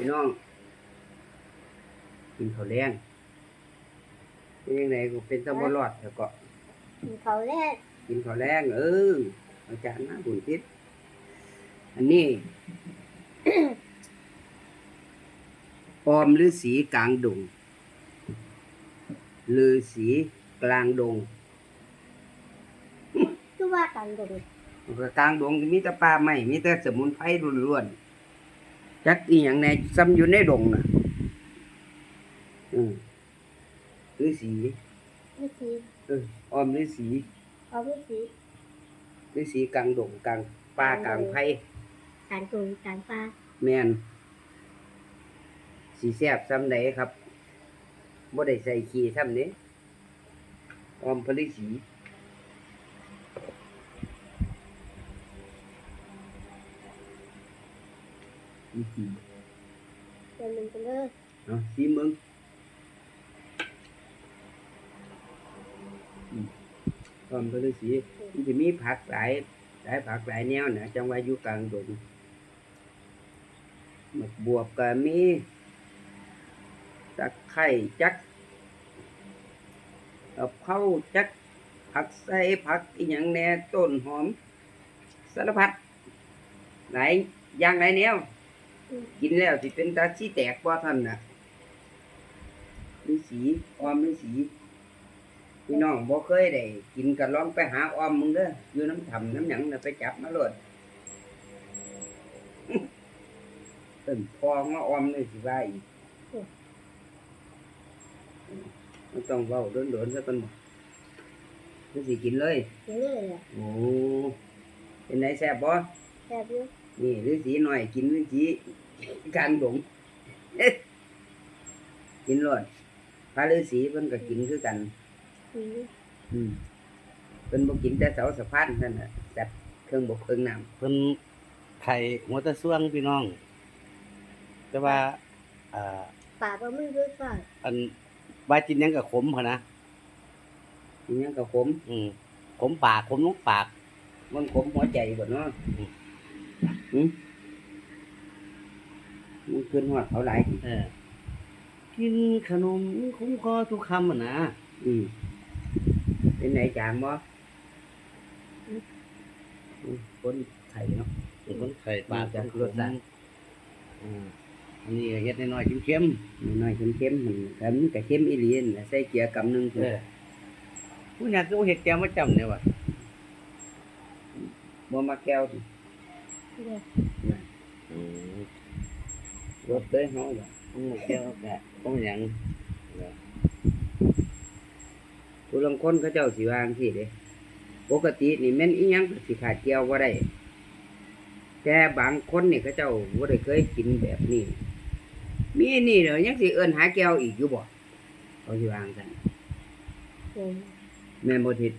พี่น้อง กินข้าวแรงเป็นยังไงกูเป็นตะบรอดแล้วก็ กินเขาวแรกกินข้าวแรงเอออาจารย์นะบุญทิศอันนี้ออมฤาษีกลางดงฤาษีกลางดงคือว่ากันดงกลางดงมีแต่ป่าไม้มีแต่สมุนไพรล้วนๆ จักอีหยังในซ้ำอยู่ในดงน่ะอืมฤาษีวิธีเออออมฤาษีเอาวิธีฤาษีกลางดงกลางป่ากลางไผ่การดงการปลาแม่นสีแซ่บซ้ำไหนครับบ่ได้ใส่ขี้ซ้ำนี้ออมพระฤาษีอื้อหือ เดินมันไปเลยเอาสีมึงอืมออมพระฤาษีมันจะมีผักหลายหลายผักหลายแนวนะจังว่าอยู่กลางดงหมกบวบก็มีตะไคร้จักกับเข้าวจักผักใส่ผักอีหยังแหน่ต้นหอมสารพัดหลายอย่างหลายแนว กินแล้วสิเป็นตาสีแตกบ่ท่านน่ะมีสีออมมีสีพี่น้องบ่เคยได้กินก็ลองไปหาออมมึงเด้ออยู่น้ำทำน้ำหยังน่ะไปจับมาโลดเต้นพองมาออมนี่สิว่าอีกมันต้องเว้าโดนๆซะก่อนบ่มันสิกินเลยกินเลยอะโอ้เป็นไงแซ่บบ่ แซ่บอยู่นี่ฤาษีหน่อยกินฤาษีกลางดงกินรอดพระฤาษีเพิ่นก็กินคือกันอืมอืมเพิ่นบ่กินแต่เสาสะพานนั่นน่ะจัดเครื่องบกเครื่องน้ำ เพิ่นไข่หัวตะส่วงพี่น้อง แต่ว่าอ่าปลาปลามึงด้วยก่อนอันว่ากินหยังกับขมหั่นนะกินหยังก็ขมอืมขมปากขมลูกปาก มันขมหัวใจบ่เนาะ อืมมันขึ้นฮอดเขาหลายเออ กินขนมคุ้มคอทุกคำอะนะอืมเป็นไหนจางบ่อืมคนไทยเนาะ เป็นคนไข่ปากจากรสชาติ อืมอันนี้ก็เฮ็ดน้อยๆเข้มน้อยๆเค็มๆมันแต่มันก็เค็มอีหลีนั่นน่ะใส่เกลือกำหนึงๆพุ่เอนอผู้อยากก็เฮ็ดแกงมาจำเนี่ยว่ะบ่มาแก้วสิเดี๋ยวอืม รถเลยเฮาล่ะอืมแก้วแกะต้องหยังผู้ลางคนเขาเจ้าสิวาจั่งซี่เด้ปกตินี่แม่นอีหยังก็สิขาดแก้วบ่ได้ แต่บางคนนี่เขาเจ้าบ่ได้เคยกินแบบนี้ มีนี่เด้อยังสิเอิ้นหาแก้วอีกอยู่บ่เขาสิวาจั่งซั่นเดี๋ยวแม่นบ่ทิด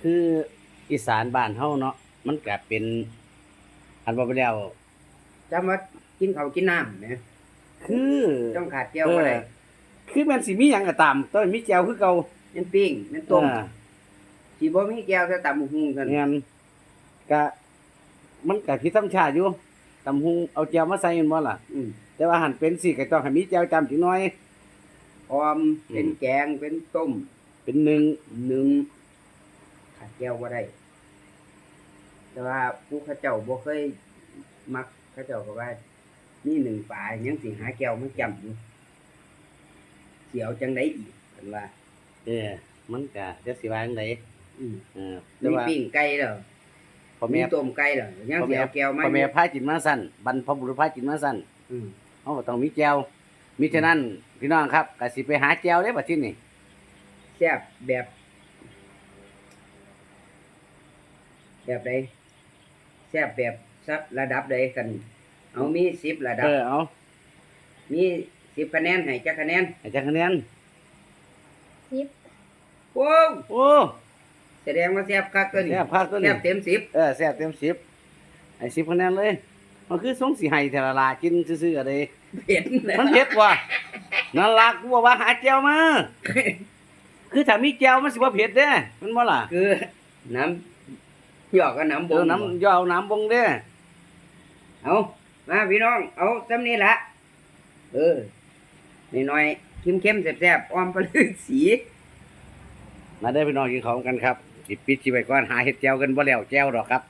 คืออีสานบ้านเฮาเนาะมันก็เป็น อันว่าไปแล้วจำว่ากินข้าวกินน้ำแหมคือต้องขาดแก้วบ่ได้เออคือมันสิมีหยังก็ตามต้นมีแจวคือเก่าแม่นปิ้งแม่นต้มอ่า สิบ่มีแก้วแต่ตำบักหุ่งซั่นงั้นก็มันก็คือต้องชาติอยู่ตำหุงเอาแจวมาใส่แม่นบ่ล่ะ อืมแต่ว่าหันเป็นสิก็ต้องให้มีแจวจำจักหน่อย ออมเป็นแกงเป็นต้มเป็นหนึ่งหนึ่งขาดแก้วบ่ได้ แต่ว่าผู้เข้าเจ้าบ่เคยมักเข้าเจ้าก็ว่านี่หนึ่งป่ายังสิหาแก้วมาจำอยู่เสียวจังไดอีกเพิ่นว่า เออมันก็จะสิว่าจังไดอืมเออแต่มีว่าปิ้งไก่แล้วพ่อมีแม่ต้มไก่แล้วยังสิเอาแก้วมาพ่อแม่พากินมาสั่นบรรพบุรุษพากินมาสั่นอืมเฮาก็ต้องมีแจวมิฉะนั้นพี่น้องครับก็สิไปหาแจวเด้บัดทีนี้แซ่บแบบ แบบใดแซ่บแบบซับระดับใดกัน เอามี10ระดัเอบ อเอามี10คะแนนให้จักคะแนนให้จักคะแนนซิปโอ้วโอ้แสดงว่าแซ่บคักตัวนี้แซ่บคักตัวนี้ แซ่บเต็มสิบเออแซ่บเต็มสิบไอ้สิบคะแนนเลยมันคือสงสีไห้แต่ละลากินซื่อๆอะไรเผ็ดนะมันเผ็ดว่ะนั่นล่ะกูบอกว่าหาแจวมาคือถ้ามีแจวมันสิบ่เผ็ดเด้มันบ่ล่ะคือน้ำ หยอกกับน้ำบเอองน้ำย่อเอาน้ำบงเด้เอามาพี่น้อง เอาจำนี้ละเออน้อยๆเข้มๆแซ่บๆอ้อมปลาลือสีมาเด้อพี่น้องกินข้าวกันครับสิปิดสิไว้ก่อนหาเฮ็ดแจวกันบ่แล้วแจวดอกครับ